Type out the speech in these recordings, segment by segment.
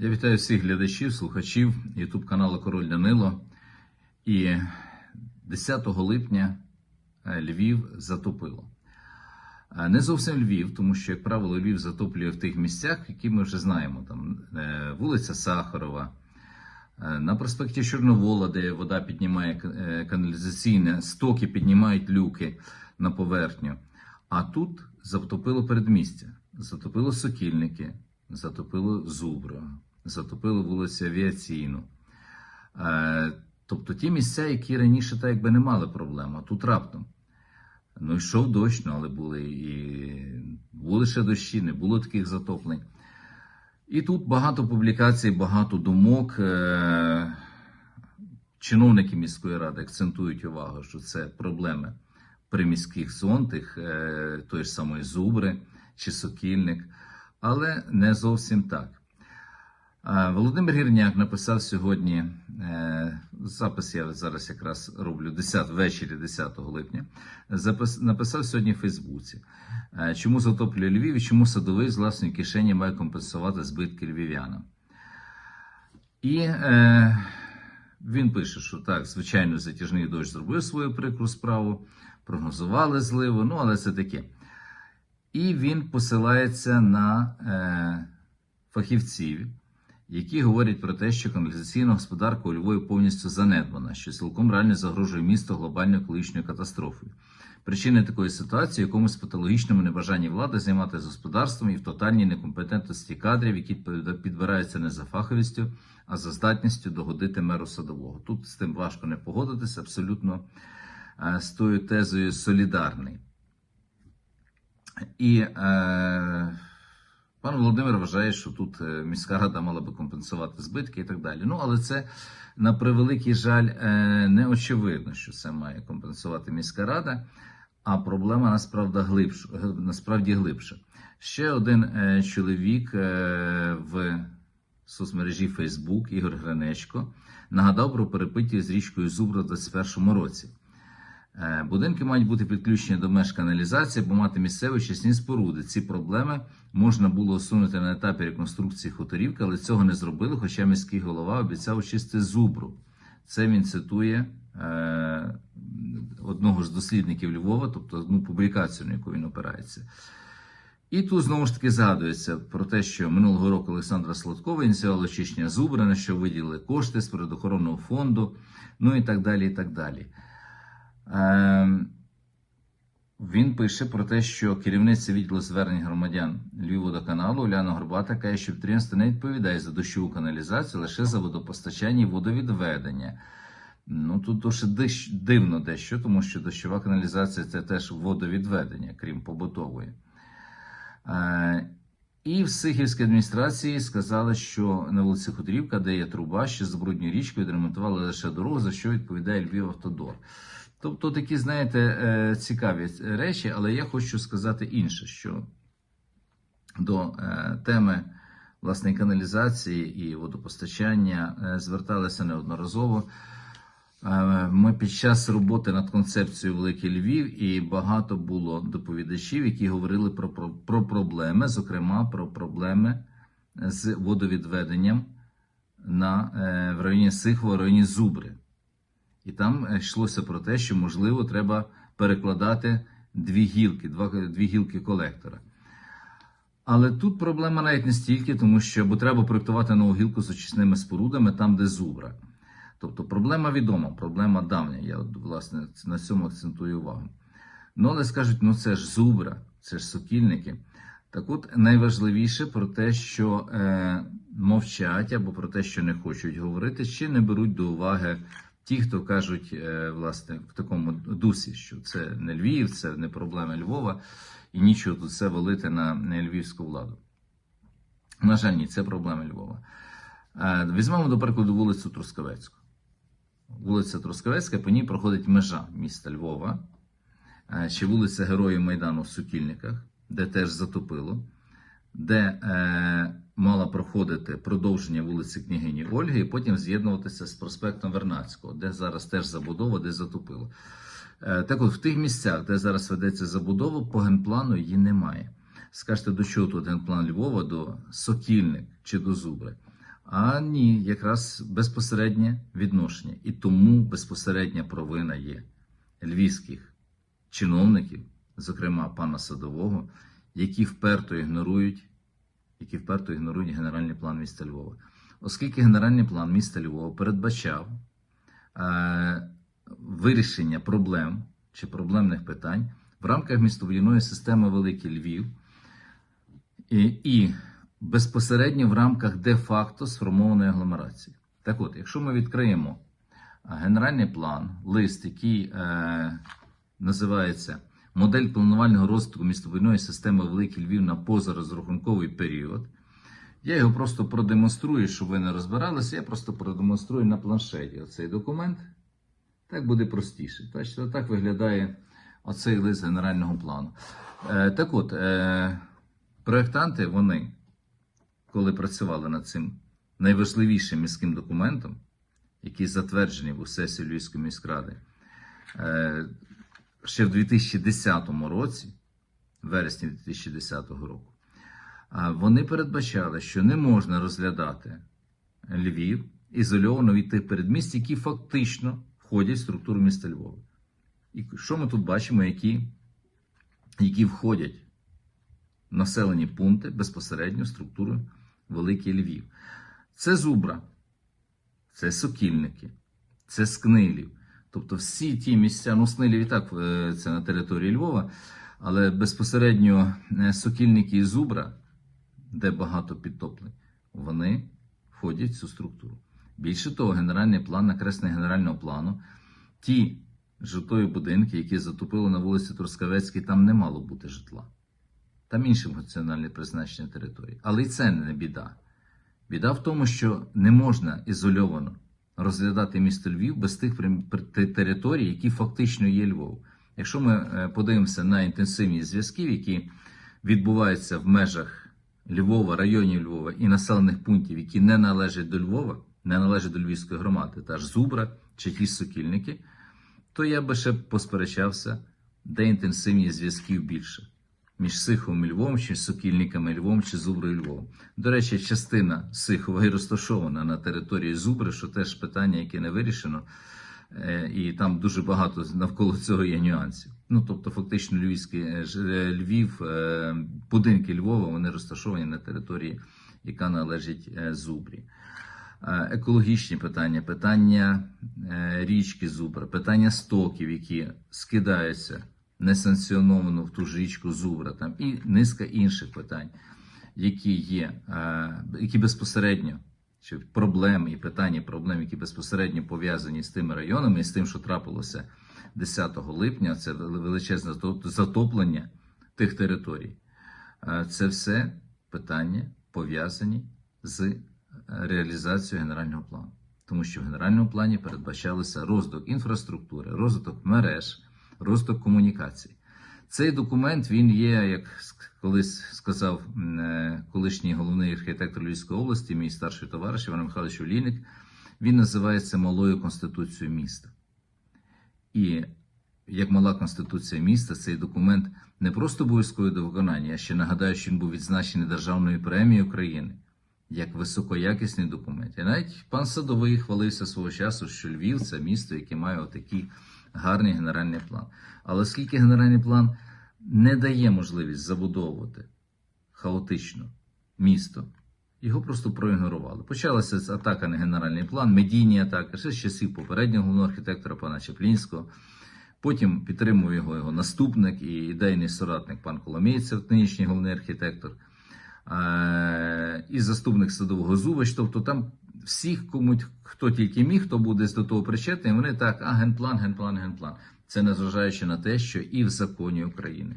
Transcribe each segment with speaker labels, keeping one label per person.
Speaker 1: Я вітаю всіх глядачів, слухачів YouTube каналу Король Данило. І 10 липня е, Львів затопило. Е, Не зовсім Львів, тому що, як правило, Львів затоплює в тих місцях, які ми вже знаємо. Там е, вулиця Сахарова, на проспекті Чорновола, де вода піднімає каналізаційне, стоки піднімають люки на поверхню. А тут затопило передмістя, затопило сокільники, затопило Зубра, затопило вулицю Авіаційну. Е, Тобто ті місця, які раніше так якби не мали проблем, а тут раптом. Ну, йшов дощ, ну, але були і були ще дощі, не було таких затоплень. І тут багато публікацій, багато думок. Е, Чиновники міської ради акцентують увагу, що це проблеми приміських зон, тих е, тої ж самої Зубри чи Сокільник, але не зовсім так. Володимир Гірняк написав сьогодні е, запис. Я зараз якраз роблю 10, ввечері 10 липня. Запис, написав сьогодні в Фейсбуці, е, чому затоплює Львів і чому садовий з власної кишені має компенсувати збитки львів'янам. І е, він пише, що так, звичайно, затяжний дощ зробив свою прикру справу, прогнозували зливу, ну але це таке. І він посилається на е, фахівців, які говорять про те, що каналізаційна господарка у Львові повністю занедбана, що цілком реально загрожує місту глобальною екологічною катастрофою. Причини такої ситуації в якомусь патологічному небажанні влади займатися господарством і в тотальній некомпетентності кадрів, які підбираються не за фаховістю, а за здатністю догодити меру садового. Тут з тим важко не погодитися, абсолютно е, з тою тезою солідарний. І е, пан Володимир вважає, що тут е, міська рада мала би компенсувати збитки і так далі. Ну, але це на превеликий жаль е, не очевидно, що це має компенсувати міська рада. А проблема насправді глибша. Насправді глибша. Ще один е, чоловік в соцмережі Facebook, Ігор Гринечко, нагадав про перепиття з річкою Зубра в 2021 році. Е, Будинки мають бути підключені до меж каналізації, бо мати місцеві очисні споруди. Ці проблеми можна було усунути на етапі реконструкції хуторівки, але цього не зробили, хоча міський голова обіцяв очистити зубру. Це він цитує е, одного з дослідників Львова, тобто одну публікацію, на яку він опирається. І тут знову ж таки згадується про те, що минулого року Олександра Сладкова ініціювала очищення зубра, на що виділили кошти з природоохоронного фонду, ну і так далі. і так далі. Е, він пише про те, що керівниця відділу звернень громадян Львівводоканалу Уляна Горбата каже, що підприємство не відповідає за дощову каналізацію лише за водопостачання і водовідведення. Ну тут дуже дивно дещо, тому що дощова каналізація це теж водовідведення, крім побутової. Е, і в Сихівській адміністрації сказали, що на вулиці Хуторівка, де є труба, ще з брудньою річкою відремонтували лише дорогу, за що відповідає Львів Автодор. Тобто такі, знаєте, е, цікаві речі, але я хочу сказати інше, що до е, теми власне каналізації і водопостачання е, зверталися неодноразово. Ми під час роботи над концепцією Великий Львів і багато було доповідачів, які говорили про, про, про проблеми, зокрема про проблеми з водовідведенням на, в районі Сихова, в районі Зубри. І там е, йшлося про те, що можливо треба перекладати дві гілки, два, дві гілки колектора. Але тут проблема навіть не стільки, тому що бо треба проєктувати нову гілку з очисними спорудами там, де зубра. Тобто проблема відома, проблема давня. Я власне на цьому акцентую увагу. Ну, але скажуть, ну це ж зубра, це ж сокільники. Так от найважливіше про те, що е, мовчать або про те, що не хочуть говорити, чи не беруть до уваги ті, хто кажуть, е, власне, в такому дусі, що це не Львів, це не проблема Львова, і нічого тут це валити на, львівську владу. На жаль, ні, це проблема Львова. Е, візьмемо, до прикладу, вулицю Трускавецьку. Вулиця Трускавецька, по ній проходить межа міста Львова, е, чи вулиця Героїв Майдану в Сукільниках, де теж затопило, де е, мала проходити продовження вулиці Княгині Ольги, і потім з'єднуватися з проспектом Вернадського, де зараз теж забудова, де затопило. Е, так от, в тих місцях, де зараз ведеться забудова, по генплану її немає. Скажете, до чого тут генплан Львова, до Сокільник чи до Зубри? А ні, якраз безпосереднє відношення. І тому безпосередня провина є львівських чиновників, зокрема пана Садового, які вперто ігнорують, які вперто ігнорують генеральний план міста Львова. Оскільки генеральний план міста Львова передбачав е, вирішення проблем чи проблемних питань в рамках містобудівної системи Великий Львів і, і безпосередньо в рамках де-факто сформованої агломерації. Так от, якщо ми відкриємо генеральний план, лист, який е, називається Модель планувального розвитку містобудівної системи Великий Львів на позарозрахунковий період. Я його просто продемонструю, щоб ви не розбиралися. Я просто продемонструю на планшеті оцей документ. Так буде простіше. Бачите, так виглядає оцей лист генерального плану. Е, так от, е, проєктанти, вони, коли працювали над цим найважливішим міським документом, який затверджений у сесії Львівської міськради, е, ще в 2010 році, вересні 2010 року, вони передбачали, що не можна розглядати Львів ізольовано від тих передмість, які фактично входять в структуру міста Львова. І що ми тут бачимо, які, які входять населені пункти безпосередньо в структуру Великий Львів. Це Зубра, це Сокільники, це Скнилів. Тобто всі ті місця, ну Снилів і так е, це на території Львова, але безпосередньо е, Сокільники і Зубра, де багато підтоплень, вони входять в цю структуру. Більше того, генеральний план, накресний генерального плану, ті житлові будинки, які затопили на вулиці Трускавецькій, там не мало бути житла. Там інше функціональне призначення території. Але і це не біда. Біда в тому, що не можна ізольовано розглядати місто Львів без тих територій, які фактично є Львов. Якщо ми е, подивимося на інтенсивність зв'язків, які відбуваються в межах Львова, районів Львова і населених пунктів, які не належать до Львова, не належать до Львівської громади, та ж Зубра чи ті Сокільники, то я би ще посперечався, де інтенсивність зв'язків більше. Між Сиховим і Львовом, чи Сокільниками і Львовом, чи Зуброю і Львовом. До речі, частина Сихова і розташована на території Зубри, що теж питання, яке не вирішено, Е, і там дуже багато навколо цього є нюансів. Ну тобто, фактично, Львівський е, е, Львів, будинки Львова, вони розташовані на території, яка належить Зубрі. Екологічні питання, питання річки Зубра, питання стоків, які скидаються несанкціоновано в ту ж річку Зубра, там і низка інших питань, які є, е, які безпосередньо чи проблеми і питання проблем, які безпосередньо пов'язані з тими районами і з тим, що трапилося 10 липня, це величезне затоплення тих територій. Е, Це все питання пов'язані з е, реалізацією генерального плану. Тому що в генеральному плані передбачалося розвиток інфраструктури, розвиток мереж, розвиток комунікацій. Цей документ він є, як колись сказав е, колишній головний архітектор Львівської області, мій старший товариш Іван Михайлович Олійник. Він називається Малою Конституцією міста. І як мала конституція міста, цей документ не просто обов'язковий до виконання, я ще нагадаю, що він був відзначений Державною премією України як високоякісний документ. І навіть пан Садовий хвалився свого часу, що Львів це місто, яке має отакий гарний генеральний план. Але оскільки генеральний план не дає можливість забудовувати хаотично місто, його просто проігнорували. Почалася атака на генеральний план, медійні атаки, ще з часів попереднього головного архітектора пана Чеплінського. Потім підтримував його його наступник і ідейний соратник пан Коломійцев, нинішній головний архітектор, е, і заступник садового Зубач. Тобто там всіх, кому хто тільки міг, хто буде до того причетний, вони так, а генплан, генплан, генплан. Це незважаючи на те, що і в законі України,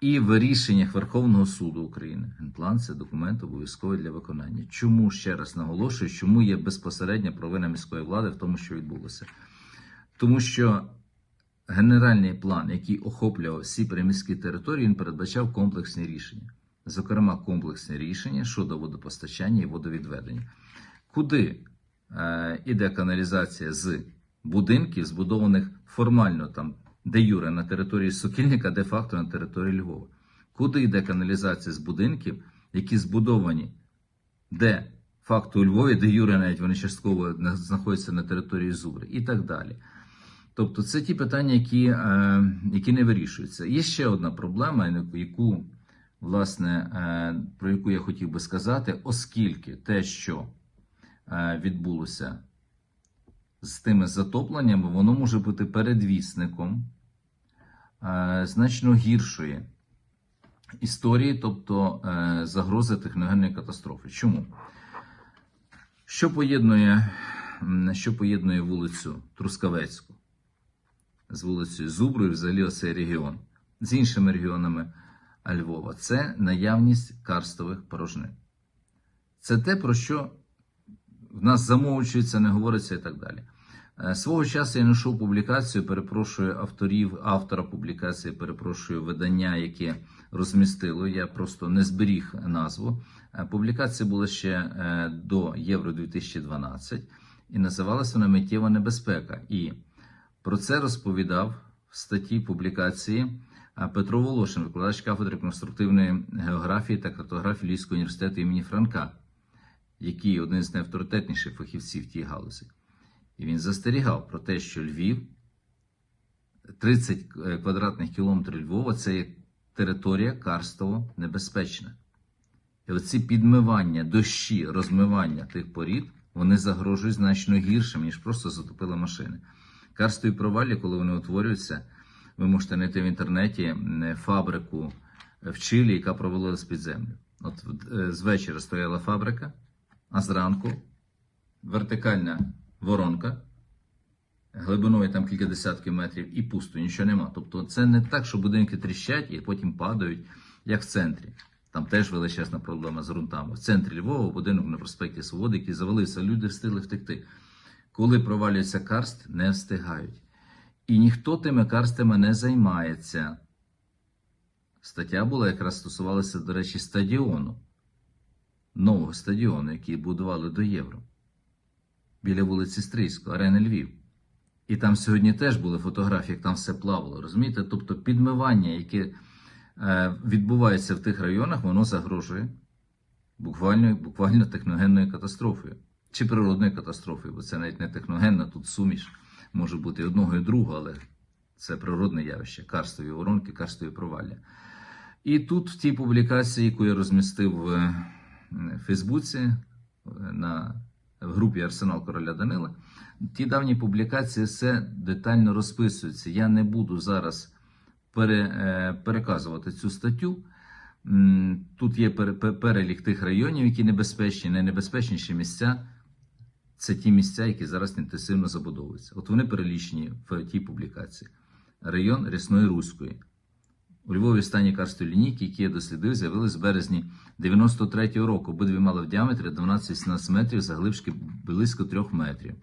Speaker 1: і в рішеннях Верховного суду України генплан це документ обов'язковий для виконання. Чому ще раз наголошую, чому є безпосередня провина міської влади в тому, що відбулося? Тому що генеральний план, який охоплював всі приміські території, він передбачав комплексні рішення, зокрема, комплексне рішення щодо водопостачання і водовідведення. Куди е, іде каналізація з будинків, збудованих формально там, де юре на території Сокільника, де факто на території Львова? Куди йде каналізація з будинків, які збудовані де факту у Львові, де Юре навіть вони частково знаходяться на території Зубри і так далі. Тобто це ті питання, які, е, які не вирішуються. Є ще одна проблема, яку, власне, е, про яку я хотів би сказати, оскільки те, що відбулося з тими затопленнями, воно може бути передвісником е, значно гіршої історії, тобто е, загрози техногенної катастрофи. Чому? Що поєднує, що поєднує вулицю Трускавецьку з вулицею Зубру і взагалі оцей регіон з іншими регіонами Львова? Це наявність карстових порожнин. Це те, про що в нас замовчується, не говориться і так далі. Е, Свого часу я знайшов публікацію, перепрошую авторів, автора публікації, перепрошую видання, яке розмістило. Я просто не зберіг назву. Е, Публікація була ще е, до Євро 2012 і називалася вона Миттєва небезпека. І про це розповідав в статті публікації Петро Волошин, викладач кафедри конструктивної географії та картографії Львівського університету імені Франка, який один з найавторитетніших фахівців тій галузі. І він застерігав про те, що Львів 30 квадратних кілометрів Львова це є територія карстово небезпечна. І оці підмивання, дощі, розмивання тих порід, вони загрожують значно гіршим, ніж просто затопили машини. Карстові провалля, коли вони утворюються, ви можете знайти в інтернеті е, фабрику в Чилі, яка провалилась під землю. От е, з вечора стояла фабрика, а зранку вертикальна воронка, глибиною там кілька десятків метрів, і пусто, нічого нема. Тобто це не так, що будинки тріщать і потім падають, як в центрі. Там теж величезна проблема з ґрунтами. В центрі Львова будинок на проспекті Свободи, який завалився, люди встигли втекти. Коли провалюється карст, не встигають. І ніхто тими карстами не займається. Стаття була якраз стосувалася, до речі, стадіону, нового стадіону, який будували до Євро біля вулиці Стрийського, арени Львів. І там сьогодні теж були фотографії, як там все плавало. Розумієте? Тобто підмивання, яке е, відбувається в тих районах, воно загрожує буквально, буквально техногенною катастрофою чи природною катастрофою, бо це навіть не техногенна, тут суміш може бути одного і другого, але це природне явище, карстові воронки, карстові провалля. І тут в тій публікації, яку я розмістив е, Фейсбуці е, на в групі Арсенал Короля Данила, ті давні публікації все детально розписуються. Я не буду зараз пере, е, переказувати цю статтю. Тут є перелік тих районів, які небезпечні, найнебезпечніші місця. Це ті місця, які зараз інтенсивно забудовуються. От вони перелічені в тій публікації. Район Рясної Руської. У Львові стані карстові лінійки, які я дослідив, з'явились в березні 93-го року. Обидві мали в діаметрі 12-18 метрів, заглибшки близько 3 метрів.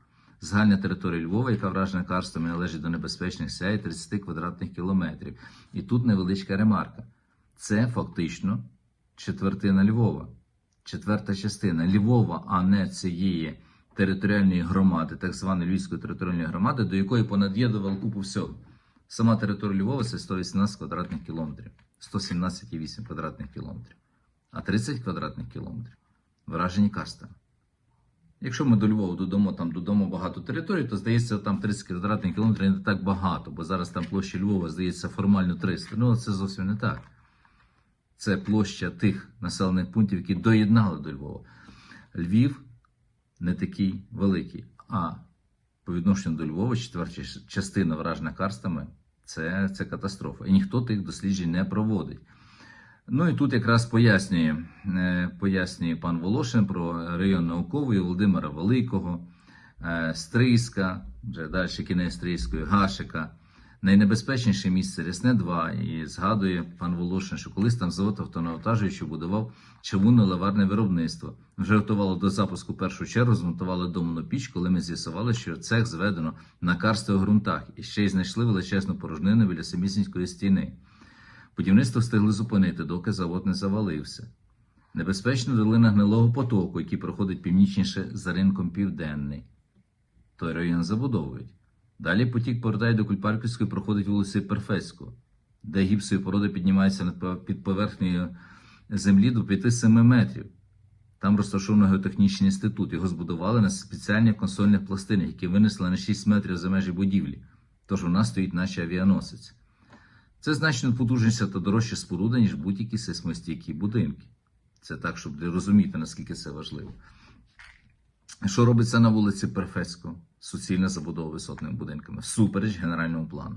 Speaker 1: Загальна територія Львова, яка вражена карстами, належить до небезпечних сяє 30 квадратних кілометрів. І тут невеличка ремарка. Це фактично четвертина Львова, четверта частина Львова, а не цієї територіальної громади, так званої Львівської територіальної громади, до якої понад'єдував купу всього. Сама територія Львова це 118 квадратних кілометрів, 117,8 квадратних кілометрів, а 30 квадратних кілометрів вражені карстами. Якщо ми до Львова додамо там додамо багато територій, то здається, там 30 квадратних кілометрів не так багато, бо зараз там площа Львова здається формально 300. Ну це зовсім не так. Це площа тих населених пунктів, які доєднали до Львова. Львів не такий великий. А по відношенню до Львова, четверта частина вражена карстами це, це катастрофа. І ніхто тих досліджень не проводить. Ну і тут якраз пояснює, е, пояснює пан Волошин про район науковий Володимира Великого, е, Стрийська, вже далі кінець Стрийської, Гашика. Найнебезпечніше місце Рясне 2. І згадує пан Волошин, що колись там завод автонавантажуючи будував чавунно-леварне виробництво. Вже готувало до запуску першу чергу, змонтували домну піч, коли ми з'ясували, що цех зведено на карстових ґрунтах і ще й знайшли величезну порожнину біля самісінської стіни. Будівництво встигли зупинити, доки завод не завалився. Небезпечна долина гнилого потоку, який проходить північніше за ринком Південний. Той район забудовують. Далі потік повертає до Кульпарківської, проходить вулицею Перфецького, де гіпсові породи піднімаються під поверхнею землі до 5-7 метрів. Там розташований геотехнічний інститут. Його збудували на спеціальних консольних пластинах, які винесли на 6 метрів за межі будівлі. Тож у нас стоїть наші авіаносець. Це значно потужніша та дорожча споруда, ніж будь-які сейсмостійкі будинки. Це так, щоб розуміти, наскільки це важливо. Що робиться на вулиці Перфецького? Суцільна забудова висотними будинками, всупереч генеральному плану.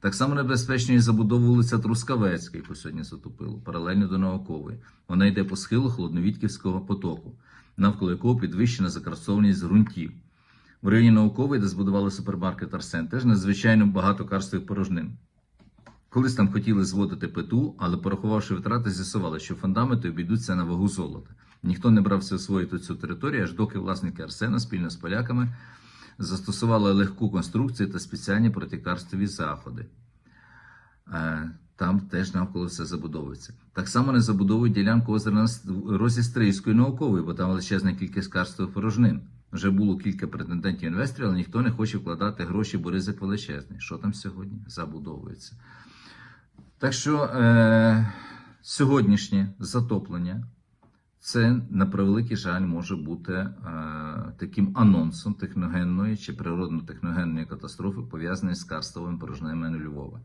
Speaker 1: Так само небезпечно і забудова вулиця Трускавецька, яку сьогодні затопило, паралельно до Наукової. Вона йде по схилу Холодновідківського потоку, навколо якого підвищена закрасованість ґрунтів. В районі Наукової, де збудували супермаркет Арсен, теж надзвичайно багато карстових порожнин. Колись там хотіли зводити ПТУ, але порахувавши витрати, з'ясували, що фундаменти обійдуться на вагу золота. Ніхто не брався освоїти цю територію, аж доки власники Арсена спільно з поляками застосували легку конструкцію та спеціальні протикарстові заходи. Е, Там теж навколо все забудовується. Так само не забудовують ділянку озера С- наукової, бо там величезна кількість карстових порожнин. Вже було кілька претендентів інвесторів, але ніхто не хоче вкладати гроші, бо ризик величезний. Що там сьогодні? Забудовується. Так що е, сьогоднішнє затоплення це, на превеликий жаль, може бути е, таким анонсом техногенної чи природно-техногенної катастрофи, пов'язаної з карстовими порожнинами Львова.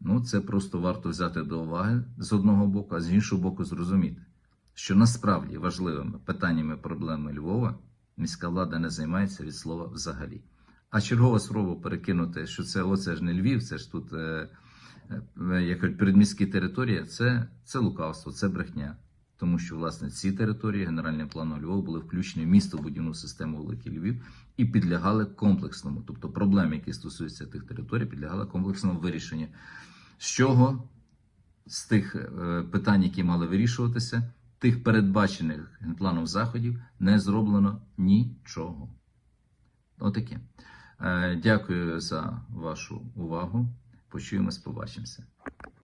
Speaker 1: Ну, це просто варто взяти до уваги з одного боку, а з іншого боку, зрозуміти, що насправді важливими питаннями проблеми Львова міська влада не займається від слова взагалі. А чергова спроба перекинути, що це оце ж не Львів, це ж тут е, е, як передміські території, це, це лукавство, це брехня. Тому що, власне, ці території Генеральним планом Львова були включені в містобудівну систему Великий Львів і підлягали комплексному. Тобто проблеми, які стосуються тих територій, підлягали комплексному вирішенню. З чого з тих е, питань, які мали вирішуватися, тих передбачених генпланом заходів, не зроблено нічого. Отаке. Е, Дякую за вашу увагу. Почуємось, побачимося.